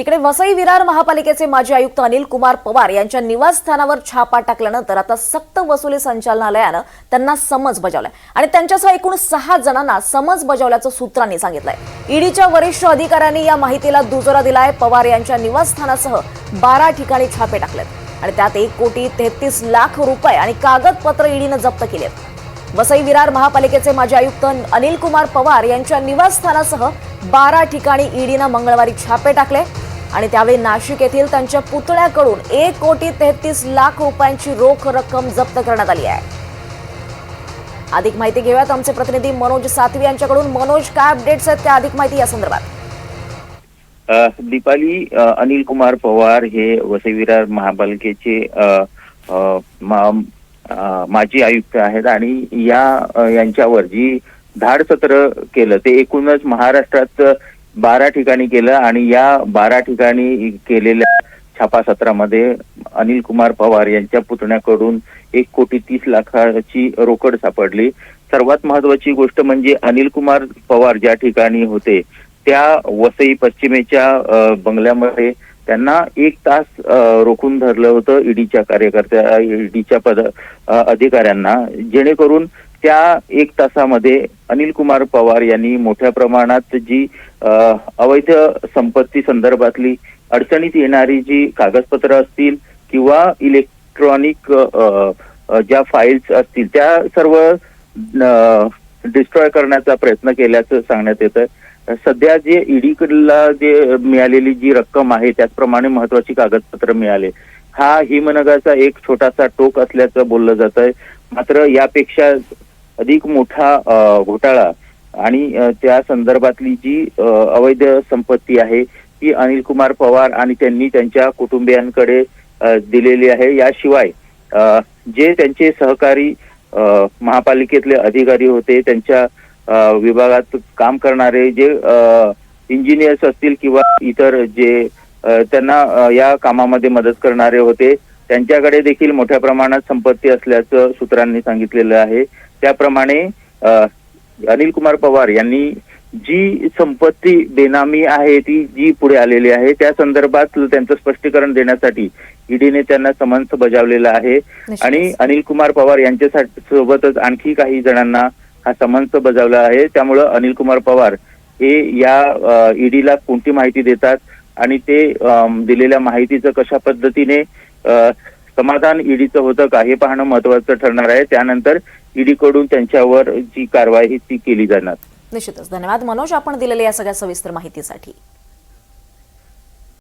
तिकडे वसई विरार महापालिकेचे माजी आयुक्त अनिल कुमार पवार यांच्या निवासस्थानावर छापा टाकल्यानंतर आता सक्त वसुली संचालनालयानं त्यांना समज बजावलाय. आणि त्यांच्यासह एकूण सहा जणांना समज बजावल्याचं सूत्रांनी सांगितलंय. ईडीच्या वरिष्ठ अधिकाऱ्यांनी या माहितीला दुजोरा दिलाय. पवार यांच्या निवासस्थानासह बारा ठिकाणी छापे टाकलेत. आणि त्यात एक कोटी तेहतीस लाख रुपये आणि कागदपत्र ईडीनं जप्त केली आहेत वसई विरार महापालिकेचे माजी आयुक्त अनिल कुमार पवार यांच्या निवासस्थानासह बारा ठिकाणी ईडीनं मंगळवारी छापे टाकले. आणि त्यावेळी नाशिक येथील त्यांच्या पुतळ्याकडून एक कोटी तेहतीस लाख रुपयांची रोख रक्कम जप्त करण्यात आली आहे. अधिक माहिती घेऊयात आमचे प्रतिनिधी मनोज सातवी यांच्याकडून. मनोज काय अपडेट्स आहेत त्या अधिक माहिती या संदर्भात? दीपाली अनिल कुमार पवार हे वसई विरार महापालिकेचे माजी आयुक्त आहेत आणि या यांच्यावर जी धाड सत्र केलं ते एकूणच महाराष्ट्रात बारा ठिकाणी केलं आणि या बारा ठिकाणी केलेल्या छापासत्रामध्ये अनिल कुमार पवार यांच्या पुतण्याकडून एक कोटी तीस लाखाची रोकड सापडली. सर्वात महत्वाची गोष्ट म्हणजे अनिल कुमार पवार ज्या ठिकाणी होते त्या वसई पश्चिमेच्या बंगल्यामध्ये त्यांना एक तास रोखून धरलं होतं ईडीच्या कार्यकर्त्या ईडीच्या पद अधिकाऱ्यांना. जेणेकरून त्या एक तासामध्ये अनिल कुमार पवार यांनी मोठ्या प्रमाणात जी अवैध संपत्ती संदर्भातली अडचणीत येणारी जी कागदपत्र असतील किंवा इलेक्ट्रॉनिक ज्या फाईल्स असतील त्या सर्व डिस्ट्रॉय करण्याचा प्रयत्न केल्याचं सांगण्यात येतं. सध्या जे ईडीकडला जे मिळालेली जी रक्कम आहे त्याचप्रमाणे महत्वाची कागदपत्र मिळाले. हा हिमनगाचा एक छोटासा टोक असल्याचं बोललं जात आहे मात्र यापेक्षा अधिक मोठा घोटाळा. आणि त्या संदर्भातली जी अवैध संपत्ती आहे ती अनिल कुमार पवार आणि त्यांनी त्यांच्या कुटुंबियांकडे दिलेली आहे. याशिवाय जे त्यांचे सहकारी महापालिकेतले अधिकारी होते त्यांच्या विभागात काम करणारे जे इंजिनियर्स असतील किंवा इतर जे त्यांना या कामामध्ये मदत करणारे होते त्यांच्याकडे देखील मोठ्या प्रमाणात संपत्ती असल्याचं सूत्रांनी सांगितलेलं आहे. त्याप्रमाणे अनिल कुमार पवार यांनी जी संपत्ती बेनामी आहे ती जी पुढे आलेली आहे त्या संदर्भात त्यांचं स्पष्टीकरण देण्यासाठी ईडीने त्यांना समन्स बजावलेलं आहे. आणि अनिल कुमार पवार यांच्यासाठी सोबतच आणखी काही जणांना हा समन्स बजावला आहे. त्यामुळं अनिल कुमार पवार हे या ईडीला कोणती माहिती देतात? आणि ते दिलेल्या माहितीचं कशा पद्धतीने समाधान ईडीचं होतं का हे पाहणं महत्वाचं ठरणार आहे. त्यानंतर ईडी कडून त्यांच्यावर जी कारवाई ती केली जाणार. निश्चितच. धन्यवाद. मनोज आपण दिलेल्या या सगळ्या सविस्तर माहितीसाठी.